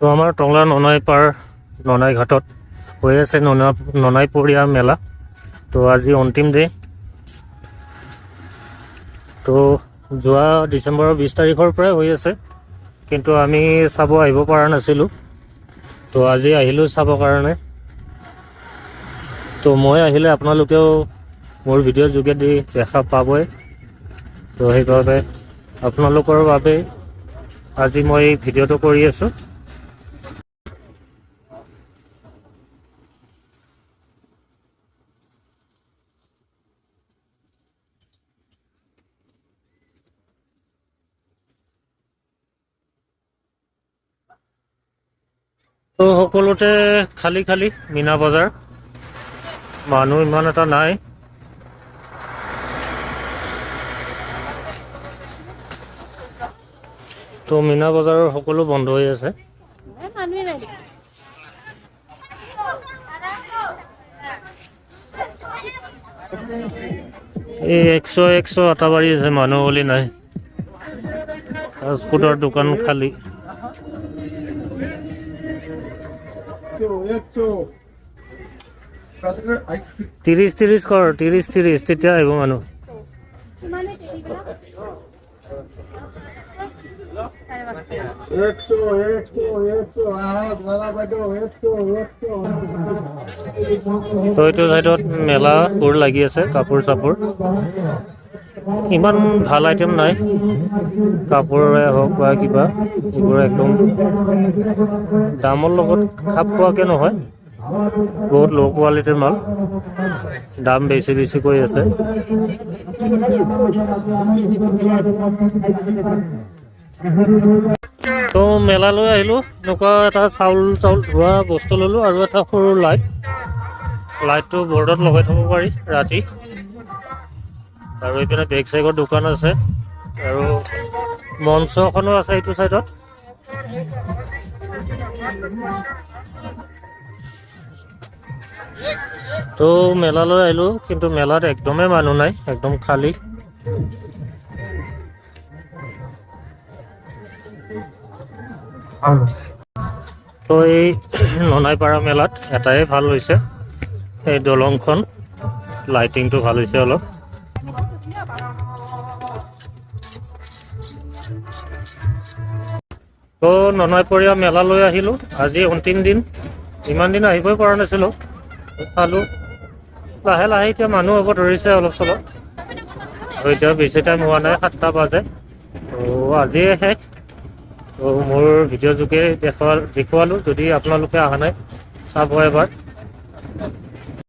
তো আমাৰ টংলা ননাই পাৰ, ননাই ঘাটত হৈ আছে ননা, ননাইপৰীয়া মেলা। তো আজি অন্তিম ডে তো যোৱা ডিচেম্বৰৰ বিছ তাৰিখৰ পৰাই হৈ আছে। কিন্তু আমি চাব আহিব পৰা নাছিলোঁ। তো আজি আহিলোঁ চাবৰ কাৰণে। তো মই আহিলে আপোনালোকেও মোৰ ভিডিঅ'ৰ যোগেদি দেখা পাবই। তো সেইবাবে আপোনালোকৰ বাবে আজি মই ভিডিঅ'টো কৰি আছোঁ। তো সকলোতে খালী খালী মীনা বজাৰ। মানুহ ইমান এটা নাই। তো মীনা বজাৰৰ সকলো বন্ধ হৈ আছে। এই একশ একশ আটা বাঢ়ি আছে মানুহ বুলি নাই। ফাষ্টফুডৰ দোকান খালী। ত্ৰিছ ত্ৰিছ কৰ ত্ৰিছ ত্ৰিছ তেতিয়া আহিব মানুহ একশো মেলা বাইদেউ চাইডত মেলাবোৰ লাগি আছে কাপোৰ চাপোৰ ইমান ভালো আইটেম নাই। কাপোৰৰে হওক বা কিবা, এইবোৰ একদম দামৰ লগত খাপ খোৱাকৈ নহয়। বহুত ল' কোৱালিটিৰ মাল। দাম বেছি বেছি কৈ আছে। তো মেলালৈ আহিলোঁ। এনেকুৱা এটা চাউল চাউল ধোৱা বস্তু ল'লোঁ আৰু এটা সৰু লাইট লাইটটো বৰ্ডত লগাই থ'ব পাৰি ৰাতি। আৰু এইপিনে বেক চাইডৰ দোকান আছে। আৰু মঞ্চ এখনও আছে এইটো চাইডত। তো মেলালৈ আহিলোঁ, কিন্তু মেলাত একদমেই মানুহ নাই, একদম খালী। তো এই ননাইপাৰা মেলাত এটাই ভালো হৈছে, এই দলংখন। লাইটিংটো ভালো হৈছে অলপ। তো ননাইপৰীয়া মেলালৈ আহিলোঁ। আজি অন্তিম দিন। ইমান দিন আহিবই পৰা নাছিলোঁ। চালোঁ লাহে লাহে এতিয়া মানুহ হ'ব ধৰিছে অলপ চলপ। এতিয়া বেছি টাইম হোৱা নাই সাতটা বাজে। তো আজিয়ে শেষ। তো মোৰ ভিডিঅ' যোগে দেখুৱা দেখুৱালোঁ। যদি আপোনালোকে অহা নাই চাব এবাৰ।